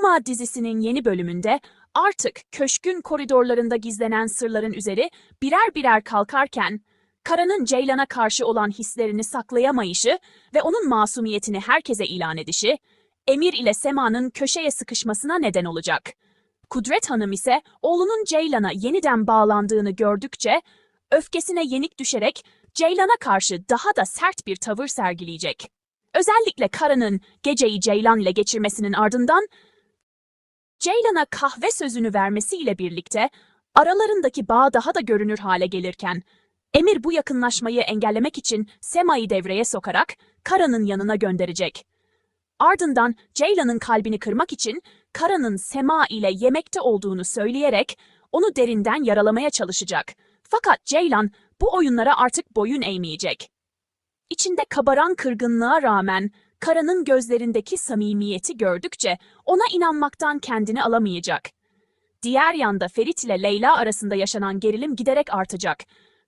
Roma dizisinin yeni bölümünde artık köşkün koridorlarında gizlenen sırların üzeri birer birer kalkarken, Kara'nın Ceylan'a karşı olan hislerini saklayamayışı ve onun masumiyetini herkese ilan edişi, Emir ile Sema'nın köşeye sıkışmasına neden olacak. Kudret Hanım ise oğlunun Ceylan'a yeniden bağlandığını gördükçe, öfkesine yenik düşerek Ceylan'a karşı daha da sert bir tavır sergileyecek. Özellikle Kara'nın geceyi Ceylan ile geçirmesinin ardından Ceylan'a kahve sözünü vermesiyle birlikte aralarındaki bağ daha da görünür hale gelirken Emir bu yakınlaşmayı engellemek için Sema'yı devreye sokarak Kara'nın yanına gönderecek. Ardından Ceylan'ın kalbini kırmak için Kara'nın Sema ile yemekte olduğunu söyleyerek onu derinden yaralamaya çalışacak. Fakat Ceylan bu oyunlara artık boyun eğmeyecek. İçinde kabaran kırgınlığa rağmen Kara'nın gözlerindeki samimiyeti gördükçe ona inanmaktan kendini alamayacak. Diğer yanda Ferit ile Leyla arasında yaşanan gerilim giderek artacak.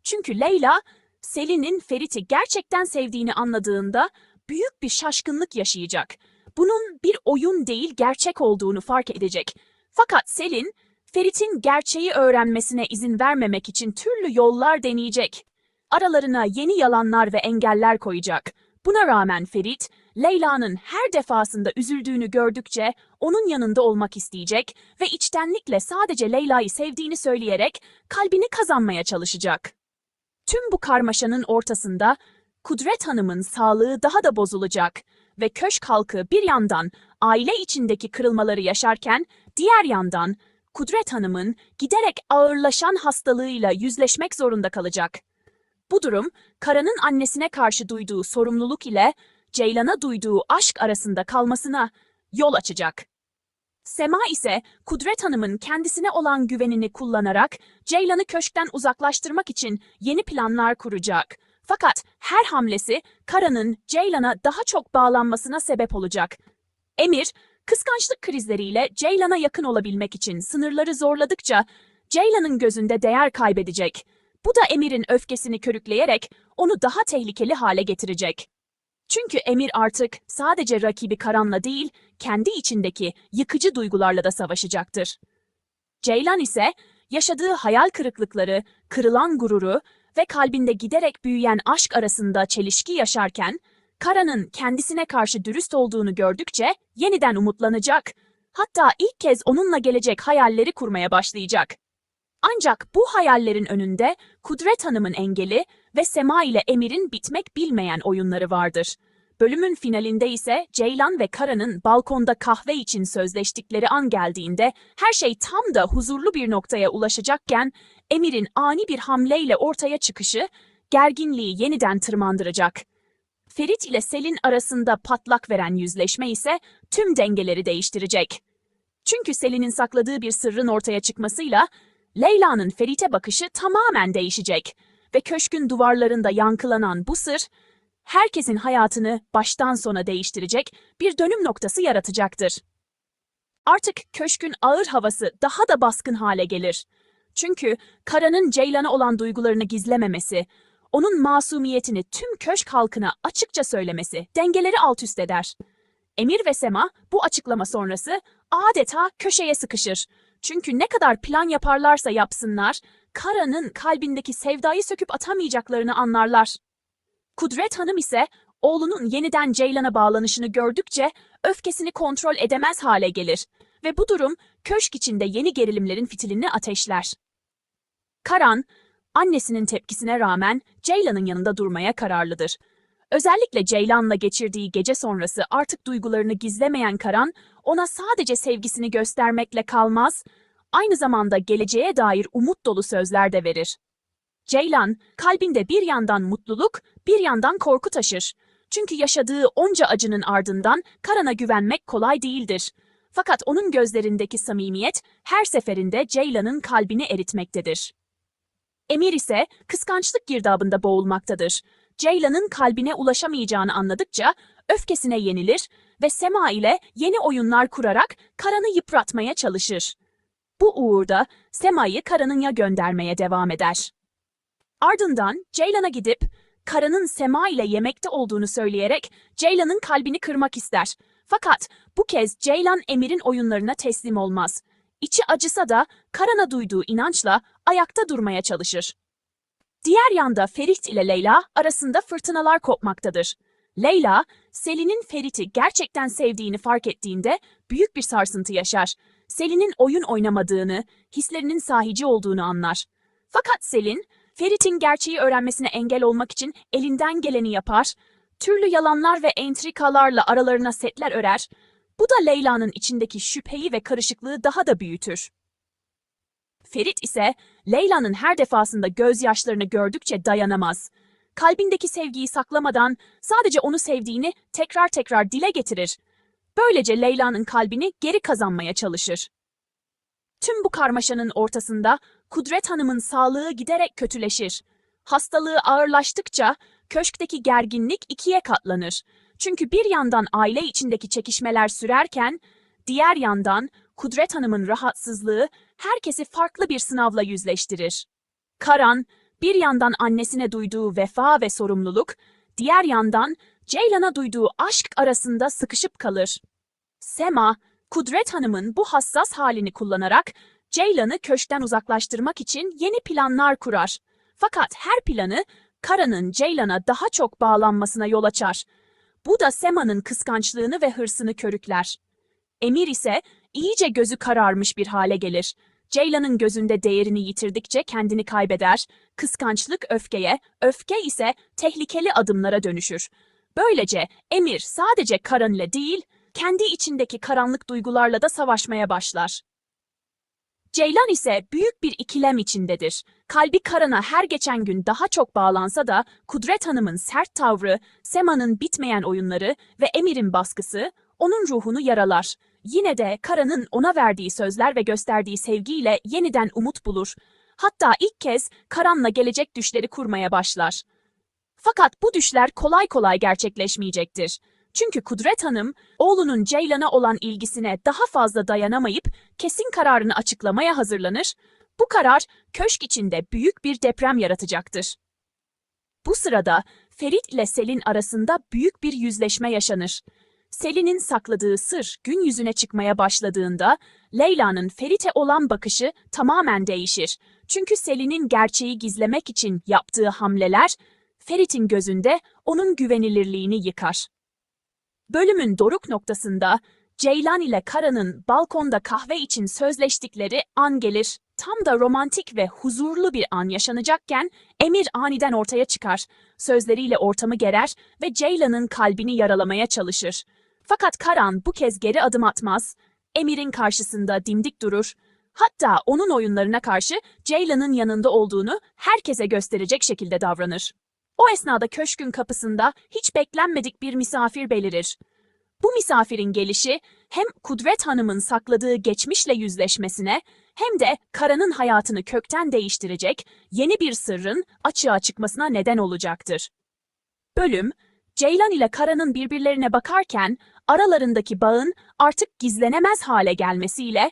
Çünkü Leyla, Selin'in Ferit'i gerçekten sevdiğini anladığında büyük bir şaşkınlık yaşayacak. Bunun bir oyun değil gerçek olduğunu fark edecek. Fakat Selin, Ferit'in gerçeği öğrenmesine izin vermemek için türlü yollar deneyecek. Aralarına yeni yalanlar ve engeller koyacak. Buna rağmen Ferit, Leyla'nın her defasında üzüldüğünü gördükçe onun yanında olmak isteyecek ve içtenlikle sadece Leyla'yı sevdiğini söyleyerek kalbini kazanmaya çalışacak. Tüm bu karmaşanın ortasında Kudret Hanım'ın sağlığı daha da bozulacak ve köşk halkı bir yandan aile içindeki kırılmaları yaşarken diğer yandan Kudret Hanım'ın giderek ağırlaşan hastalığıyla yüzleşmek zorunda kalacak. Bu durum, Kara'nın annesine karşı duyduğu sorumluluk ile Ceylan'a duyduğu aşk arasında kalmasına yol açacak. Sema ise Kudret Hanım'ın kendisine olan güvenini kullanarak Ceylan'ı köşkten uzaklaştırmak için yeni planlar kuracak. Fakat her hamlesi Kara'nın Ceylan'a daha çok bağlanmasına sebep olacak. Emir, kıskançlık krizleriyle Ceylan'a yakın olabilmek için sınırları zorladıkça Ceylan'ın gözünde değer kaybedecek. Bu da Emir'in öfkesini körükleyerek onu daha tehlikeli hale getirecek. Çünkü Emir artık sadece rakibi Karan'la değil, kendi içindeki yıkıcı duygularla da savaşacaktır. Ceylan ise yaşadığı hayal kırıklıkları, kırılan gururu ve kalbinde giderek büyüyen aşk arasında çelişki yaşarken, Kara'nın kendisine karşı dürüst olduğunu gördükçe yeniden umutlanacak. Hatta ilk kez onunla gelecek hayalleri kurmaya başlayacak. Ancak bu hayallerin önünde Kudret Hanım'ın engeli ve Sema ile Emir'in bitmek bilmeyen oyunları vardır. Bölümün finalinde ise Ceylan ve Kara'nın balkonda kahve için sözleştikleri an geldiğinde her şey tam da huzurlu bir noktaya ulaşacakken Emir'in ani bir hamleyle ortaya çıkışı gerginliği yeniden tırmandıracak. Ferit ile Selin arasında patlak veren yüzleşme ise tüm dengeleri değiştirecek. Çünkü Selin'in sakladığı bir sırrın ortaya çıkmasıyla Leyla'nın Ferit'e bakışı tamamen değişecek ve köşkün duvarlarında yankılanan bu sır, herkesin hayatını baştan sona değiştirecek bir dönüm noktası yaratacaktır. Artık köşkün ağır havası daha da baskın hale gelir. Çünkü Kara'nın Ceylan'a olan duygularını gizlememesi, onun masumiyetini tüm köşk halkına açıkça söylemesi dengeleri alt üst eder. Emir ve Sema bu açıklama sonrası adeta köşeye sıkışır. Çünkü ne kadar plan yaparlarsa yapsınlar, Kara'nın kalbindeki sevdayı söküp atamayacaklarını anlarlar. Kudret Hanım ise oğlunun yeniden Ceylan'a bağlanışını gördükçe öfkesini kontrol edemez hale gelir ve bu durum köşk içinde yeni gerilimlerin fitilini ateşler. Karan, annesinin tepkisine rağmen Ceylan'ın yanında durmaya kararlıdır. Özellikle Ceylan'la geçirdiği gece sonrası artık duygularını gizlemeyen Karan, ona sadece sevgisini göstermekle kalmaz, aynı zamanda geleceğe dair umut dolu sözler de verir. Ceylan, kalbinde bir yandan mutluluk, bir yandan korku taşır. Çünkü yaşadığı onca acının ardından Karan'a güvenmek kolay değildir. Fakat onun gözlerindeki samimiyet her seferinde Ceylan'ın kalbini eritmektedir. Emir ise kıskançlık girdabında boğulmaktadır. Ceylan'ın kalbine ulaşamayacağını anladıkça öfkesine yenilir ve Sema ile yeni oyunlar kurarak Karan'ı yıpratmaya çalışır. Bu uğurda Sema'yı Karan'ın göndermeye devam eder. Ardından Ceylan'a gidip Karan'ın Sema ile yemekte olduğunu söyleyerek Ceylan'ın kalbini kırmak ister. Fakat bu kez Ceylan Emir'in oyunlarına teslim olmaz. İçi acısa da Karan'a duyduğu inançla ayakta durmaya çalışır. Diğer yanda Ferit ile Leyla arasında fırtınalar kopmaktadır. Leyla, Selin'in Ferit'i gerçekten sevdiğini fark ettiğinde büyük bir sarsıntı yaşar. Selin'in oyun oynamadığını, hislerinin sahici olduğunu anlar. Fakat Selin, Ferit'in gerçeği öğrenmesine engel olmak için elinden geleni yapar, türlü yalanlar ve entrikalarla aralarına setler örer. Bu da Leyla'nın içindeki şüpheyi ve karışıklığı daha da büyütür. Ferit ise Leyla'nın her defasında gözyaşlarını gördükçe dayanamaz. Kalbindeki sevgiyi saklamadan sadece onu sevdiğini tekrar tekrar dile getirir. Böylece Leyla'nın kalbini geri kazanmaya çalışır. Tüm bu karmaşanın ortasında Kudret Hanım'ın sağlığı giderek kötüleşir. Hastalığı ağırlaştıkça köşkteki gerginlik ikiye katlanır. Çünkü bir yandan aile içindeki çekişmeler sürerken, diğer yandan Kudret Hanım'ın rahatsızlığı herkesi farklı bir sınavla yüzleştirir. Karan, bir yandan annesine duyduğu vefa ve sorumluluk, diğer yandan Ceylan'a duyduğu aşk arasında sıkışıp kalır. Sema, Kudret Hanım'ın bu hassas halini kullanarak Ceylan'ı köşkten uzaklaştırmak için yeni planlar kurar. Fakat her planı Karan'ın Ceylan'a daha çok bağlanmasına yol açar. Bu da Sema'nın kıskançlığını ve hırsını körükler. Emir ise iyice gözü kararmış bir hale gelir. Ceylan'ın gözünde değerini yitirdikçe kendini kaybeder, kıskançlık öfkeye, öfke ise tehlikeli adımlara dönüşür. Böylece Emir sadece Karan ile değil, kendi içindeki karanlık duygularla da savaşmaya başlar. Ceylan ise büyük bir ikilem içindedir. Kalbi Karan'a her geçen gün daha çok bağlansa da Kudret Hanım'ın sert tavrı, Sema'nın bitmeyen oyunları ve Emir'in baskısı onun ruhunu yaralar. Yine de Karan'ın ona verdiği sözler ve gösterdiği sevgiyle yeniden umut bulur. Hatta ilk kez Karan'la gelecek düşleri kurmaya başlar. Fakat bu düşler kolay kolay gerçekleşmeyecektir. Çünkü Kudret Hanım, oğlunun Ceylan'a olan ilgisine daha fazla dayanamayıp kesin kararını açıklamaya hazırlanır. Bu karar köşk içinde büyük bir deprem yaratacaktır. Bu sırada Ferit ile Selin arasında büyük bir yüzleşme yaşanır. Selin'in sakladığı sır gün yüzüne çıkmaya başladığında Leyla'nın Ferit'e olan bakışı tamamen değişir. Çünkü Selin'in gerçeği gizlemek için yaptığı hamleler Ferit'in gözünde onun güvenilirliğini yıkar. Bölümün doruk noktasında Ceylan ile Kara'nın balkonda kahve için sözleştikleri an gelir. Tam da romantik ve huzurlu bir an yaşanacakken Emir aniden ortaya çıkar. Sözleriyle ortamı gerer ve Ceylan'ın kalbini yaralamaya çalışır. Fakat Karan bu kez geri adım atmaz. Emir'in karşısında dimdik durur. Hatta onun oyunlarına karşı Ceylan'ın yanında olduğunu herkese gösterecek şekilde davranır. O esnada köşkün kapısında hiç beklenmedik bir misafir belirir. Bu misafirin gelişi hem Kudret Hanım'ın sakladığı geçmişle yüzleşmesine hem de Kara'nın hayatını kökten değiştirecek yeni bir sırrın açığa çıkmasına neden olacaktır. Bölüm, Ceylan ile Kara'nın birbirlerine bakarken aralarındaki bağın artık gizlenemez hale gelmesiyle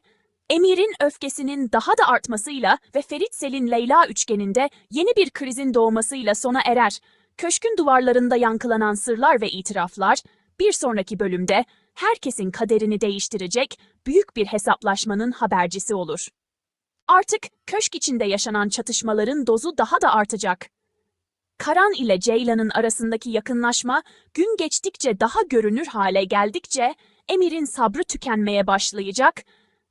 Emir'in öfkesinin daha da artmasıyla ve Ferit Selin Leyla üçgeninde yeni bir krizin doğmasıyla sona erer. Köşkün duvarlarında yankılanan sırlar ve itiraflar bir sonraki bölümde herkesin kaderini değiştirecek büyük bir hesaplaşmanın habercisi olur. Artık köşk içinde yaşanan çatışmaların dozu daha da artacak. Karan ile Ceylan'ın arasındaki yakınlaşma gün geçtikçe daha görünür hale geldikçe Emir'in sabrı tükenmeye başlayacak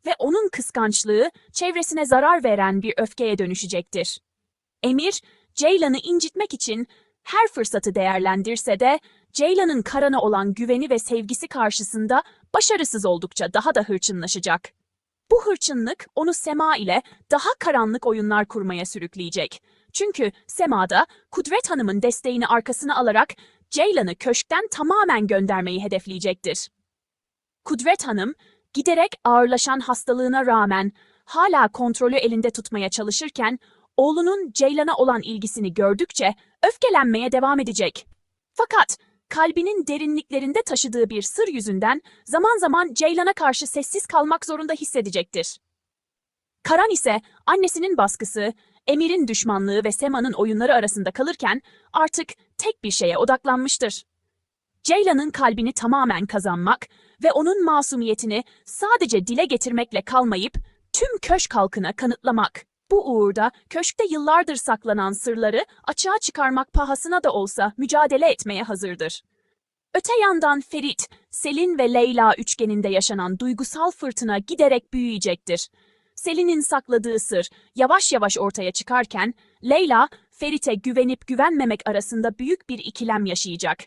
ve onun kıskançlığı çevresine zarar veren bir öfkeye dönüşecektir. Emir, Ceylan'ı incitmek için her fırsatı değerlendirse de Ceylan'ın Karan'a olan güveni ve sevgisi karşısında başarısız oldukça daha da hırçınlaşacak. Bu hırçınlık onu Sema ile daha karanlık oyunlar kurmaya sürükleyecek. Çünkü Sema'da Kudret Hanım'ın desteğini arkasına alarak Ceylan'ı köşkten tamamen göndermeyi hedefleyecektir. Kudret Hanım, giderek ağırlaşan hastalığına rağmen hala kontrolü elinde tutmaya çalışırken oğlunun Ceylan'a olan ilgisini gördükçe öfkelenmeye devam edecek. Fakat kalbinin derinliklerinde taşıdığı bir sır yüzünden zaman zaman Ceylan'a karşı sessiz kalmak zorunda hissedecektir. Karan ise annesinin baskısı, Emir'in düşmanlığı ve Sema'nın oyunları arasında kalırken artık tek bir şeye odaklanmıştır. Ceylan'ın kalbini tamamen kazanmak ve onun masumiyetini sadece dile getirmekle kalmayıp tüm köşk halkına kanıtlamak. Bu uğurda köşkte yıllardır saklanan sırları açığa çıkarmak pahasına da olsa mücadele etmeye hazırdır. Öte yandan Ferit, Selin ve Leyla üçgeninde yaşanan duygusal fırtına giderek büyüyecektir. Selin'in sakladığı sır yavaş yavaş ortaya çıkarken Leyla, Ferit'e güvenip güvenmemek arasında büyük bir ikilem yaşayacak.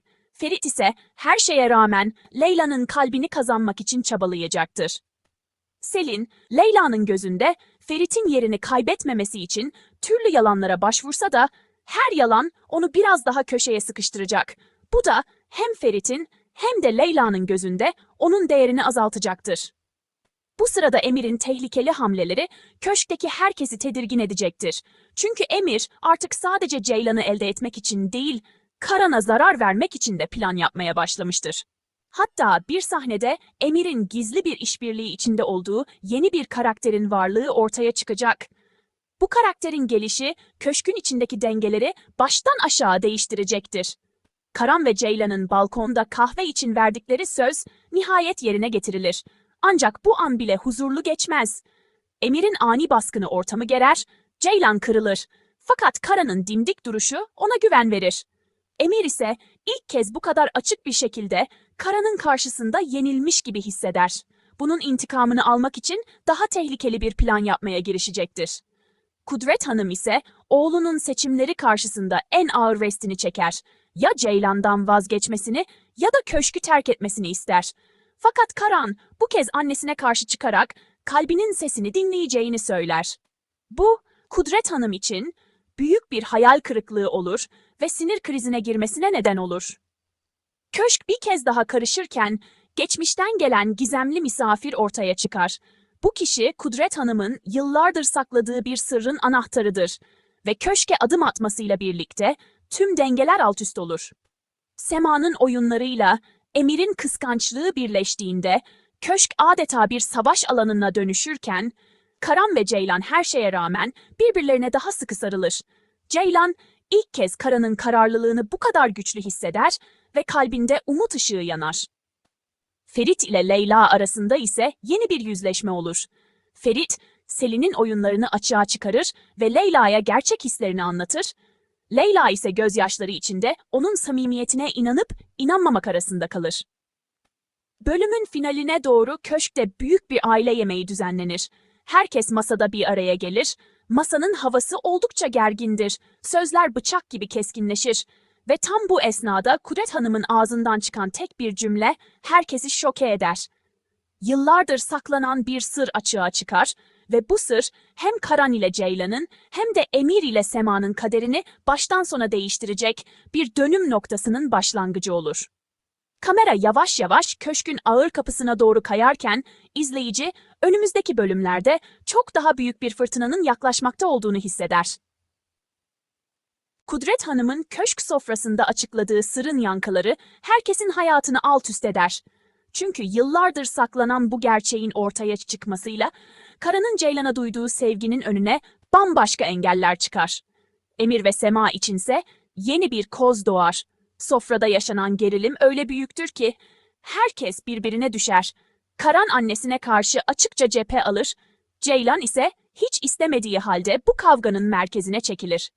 Ferit ise her şeye rağmen Leyla'nın kalbini kazanmak için çabalayacaktır. Selin, Leyla'nın gözünde Ferit'in yerini kaybetmemesi için türlü yalanlara başvursa da her yalan onu biraz daha köşeye sıkıştıracak. Bu da hem Ferit'in hem de Leyla'nın gözünde onun değerini azaltacaktır. Bu sırada Emir'in tehlikeli hamleleri köşkteki herkesi tedirgin edecektir. Çünkü Emir artık sadece Ceylan'ı elde etmek için değil, Karan'a zarar vermek için de plan yapmaya başlamıştır. Hatta bir sahnede Emir'in gizli bir işbirliği içinde olduğu yeni bir karakterin varlığı ortaya çıkacak. Bu karakterin gelişi köşkün içindeki dengeleri baştan aşağı değiştirecektir. Karan ve Ceylan'ın balkonda kahve için verdikleri söz nihayet yerine getirilir. Ancak bu an bile huzurlu geçmez. Emir'in ani baskını ortamı gerer, Ceylan kırılır. Fakat Karan'ın dimdik duruşu ona güven verir. Emir ise ilk kez bu kadar açık bir şekilde Karan'ın karşısında yenilmiş gibi hisseder. Bunun intikamını almak için daha tehlikeli bir plan yapmaya girişecektir. Kudret Hanım ise oğlunun seçimleri karşısında en ağır restini çeker. Ya Ceylan'dan vazgeçmesini ya da köşkü terk etmesini ister. Fakat Karan bu kez annesine karşı çıkarak kalbinin sesini dinleyeceğini söyler. Bu Kudret Hanım için büyük bir hayal kırıklığı olur ve sinir krizine girmesine neden olur. Köşk bir kez daha karışırken geçmişten gelen gizemli misafir ortaya çıkar. Bu kişi Kudret Hanım'ın yıllardır sakladığı bir sırrın anahtarıdır ve köşke adım atmasıyla birlikte tüm dengeler alt üst olur. Sema'nın oyunlarıyla Emir'in kıskançlığı birleştiğinde köşk adeta bir savaş alanına dönüşürken Karan ve Ceylan her şeye rağmen birbirlerine daha sıkı sarılır. Ceylan ilk kez Karan'ın kararlılığını bu kadar güçlü hisseder ve kalbinde umut ışığı yanar. Ferit ile Leyla arasında ise yeni bir yüzleşme olur. Ferit, Selin'in oyunlarını açığa çıkarır ve Leyla'ya gerçek hislerini anlatır. Leyla ise gözyaşları içinde onun samimiyetine inanıp inanmamak arasında kalır. Bölümün finaline doğru köşkte büyük bir aile yemeği düzenlenir. Herkes masada bir araya gelir. Masanın havası oldukça gergindir. Sözler bıçak gibi keskinleşir. Ve tam bu esnada Kudret Hanım'ın ağzından çıkan tek bir cümle herkesi şoke eder. Yıllardır saklanan bir sır açığa çıkar ve bu sır hem Karan ile Ceylan'ın hem de Emir ile Sema'nın kaderini baştan sona değiştirecek bir dönüm noktasının başlangıcı olur. Kamera yavaş yavaş köşkün ağır kapısına doğru kayarken izleyici önümüzdeki bölümlerde çok daha büyük bir fırtınanın yaklaşmakta olduğunu hisseder. Kudret Hanım'ın köşk sofrasında açıkladığı sırrın yankıları herkesin hayatını alt üst eder. Çünkü yıllardır saklanan bu gerçeğin ortaya çıkmasıyla Karan'ın Ceylan'a duyduğu sevginin önüne bambaşka engeller çıkar. Emir ve Sema içinse yeni bir koz doğar. Sofrada yaşanan gerilim öyle büyüktür ki herkes birbirine düşer. Karan annesine karşı açıkça cephe alır, Ceylan ise hiç istemediği halde bu kavganın merkezine çekilir.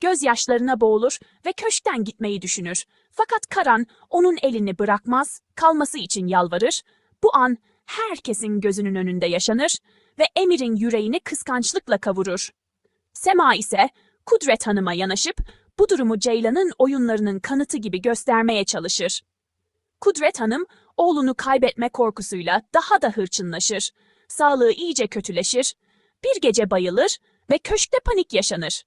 Gözyaşlarına boğulur ve köşkten gitmeyi düşünür. Fakat Karan onun elini bırakmaz, kalması için yalvarır. Bu an herkesin gözünün önünde yaşanır ve Emir'in yüreğini kıskançlıkla kavurur. Sema ise Kudret Hanım'a yanaşıp bu durumu Ceylan'ın oyunlarının kanıtı gibi göstermeye çalışır. Kudret Hanım oğlunu kaybetme korkusuyla daha da hırçınlaşır. Sağlığı iyice kötüleşir. Bir gece bayılır ve köşkte panik yaşanır.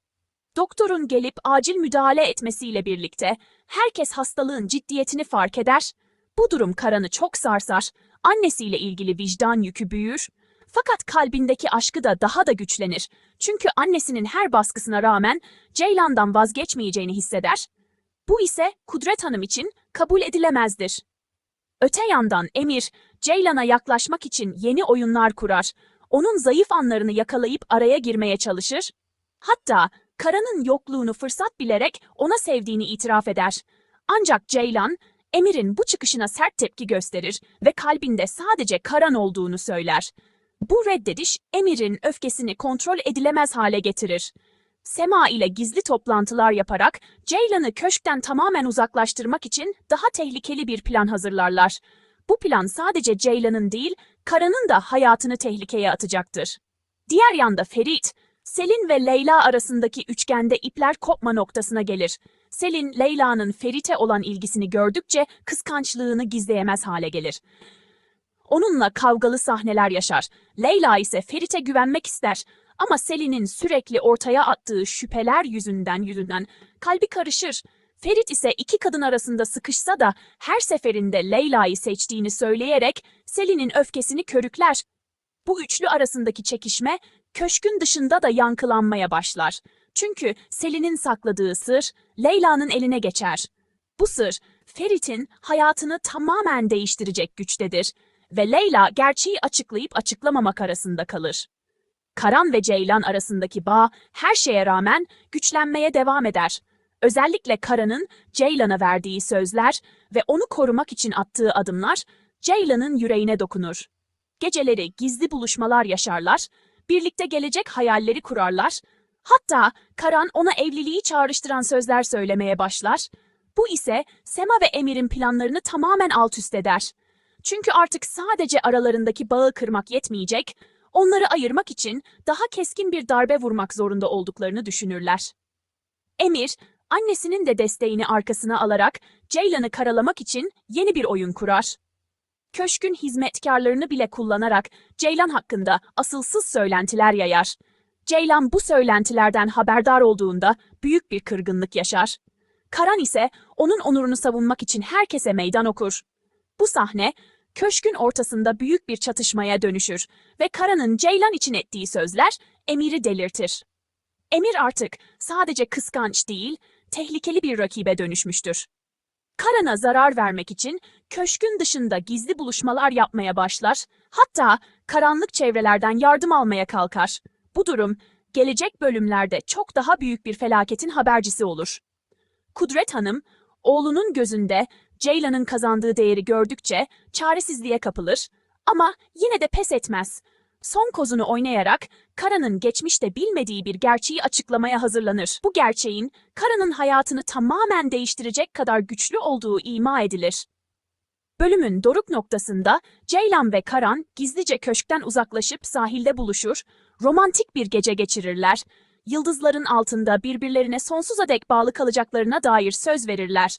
Doktorun gelip acil müdahale etmesiyle birlikte herkes hastalığın ciddiyetini fark eder. Bu durum Karan'ı çok sarsar, annesiyle ilgili vicdan yükü büyür. Fakat kalbindeki aşkı da daha da güçlenir. Çünkü annesinin her baskısına rağmen Ceylan'dan vazgeçmeyeceğini hisseder. Bu ise Kudret Hanım için kabul edilemezdir. Öte yandan Emir, Ceylan'a yaklaşmak için yeni oyunlar kurar. Onun zayıf anlarını yakalayıp araya girmeye çalışır. Hatta Karan'ın yokluğunu fırsat bilerek ona sevdiğini itiraf eder. Ancak Ceylan, Emir'in bu çıkışına sert tepki gösterir ve kalbinde sadece Karan olduğunu söyler. Bu reddediş Emir'in öfkesini kontrol edilemez hale getirir. Sema ile gizli toplantılar yaparak Ceylan'ı köşkten tamamen uzaklaştırmak için daha tehlikeli bir plan hazırlarlar. Bu plan sadece Ceylan'ın değil, Karan'ın da hayatını tehlikeye atacaktır. Diğer yanda Ferit, Selin ve Leyla arasındaki üçgende ipler kopma noktasına gelir. Selin, Leyla'nın Ferit'e olan ilgisini gördükçe kıskançlığını gizleyemez hale gelir. Onunla kavgalı sahneler yaşar. Leyla ise Ferit'e güvenmek ister. Ama Selin'in sürekli ortaya attığı şüpheler yüzünden yüzünden kalbi karışır. Ferit ise iki kadın arasında sıkışsa da her seferinde Leyla'yı seçtiğini söyleyerek Selin'in öfkesini körükler. Bu üçlü arasındaki çekişme köşkün dışında da yankılanmaya başlar. Çünkü Selin'in sakladığı sır Leyla'nın eline geçer. Bu sır Ferit'in hayatını tamamen değiştirecek güçtedir ve Leyla gerçeği açıklayıp açıklamamak arasında kalır. Karan ve Ceylan arasındaki bağ her şeye rağmen güçlenmeye devam eder. Özellikle Karan'ın Ceylan'a verdiği sözler ve onu korumak için attığı adımlar Ceylan'ın yüreğine dokunur. Geceleri gizli buluşmalar yaşarlar, birlikte gelecek hayalleri kurarlar. Hatta Karan ona evliliği çağrıştıran sözler söylemeye başlar. Bu ise Sema ve Emir'in planlarını tamamen alt üst eder. Çünkü artık sadece aralarındaki bağı kırmak yetmeyecek, onları ayırmak için daha keskin bir darbe vurmak zorunda olduklarını düşünürler. Emir, annesinin de desteğini arkasına alarak Ceylan'ı karalamak için yeni bir oyun kurar. Köşkün hizmetkarlarını bile kullanarak Ceylan hakkında asılsız söylentiler yayar. Ceylan bu söylentilerden haberdar olduğunda büyük bir kırgınlık yaşar. Karan ise onun onurunu savunmak için herkese meydan okur. Bu sahne köşkün ortasında büyük bir çatışmaya dönüşür ve Karan'ın Ceylan için ettiği sözler Emir'i delirtir. Emir artık sadece kıskanç değil, tehlikeli bir rakibe dönüşmüştür. Karan'a zarar vermek için köşkün dışında gizli buluşmalar yapmaya başlar, hatta karanlık çevrelerden yardım almaya kalkar. Bu durum gelecek bölümlerde çok daha büyük bir felaketin habercisi olur. Kudret Hanım, oğlunun gözünde Ceylan'ın kazandığı değeri gördükçe çaresizliğe kapılır ama yine de pes etmez. Son kozunu oynayarak Kara'nın geçmişte bilmediği bir gerçeği açıklamaya hazırlanır. Bu gerçeğin Kara'nın hayatını tamamen değiştirecek kadar güçlü olduğu ima edilir. Bölümün doruk noktasında Ceylan ve Karan gizlice köşkten uzaklaşıp sahilde buluşur, romantik bir gece geçirirler. Yıldızların altında birbirlerine sonsuza dek bağlı kalacaklarına dair söz verirler.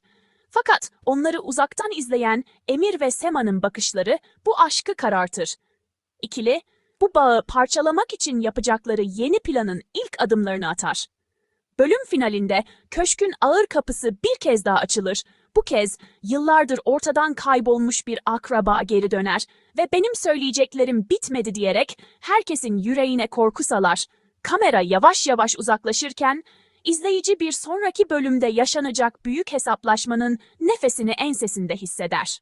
Fakat onları uzaktan izleyen Emir ve Sema'nın bakışları bu aşkı karartır. İkili, bu bağı parçalamak için yapacakları yeni planın ilk adımlarını atar. Bölüm finalinde köşkün ağır kapısı bir kez daha açılır. Bu kez yıllardır ortadan kaybolmuş bir akraba geri döner ve benim söyleyeceklerim bitmedi diyerek herkesin yüreğine korku salar. Kamera yavaş yavaş uzaklaşırken izleyici bir sonraki bölümde yaşanacak büyük hesaplaşmanın nefesini ensesinde hisseder.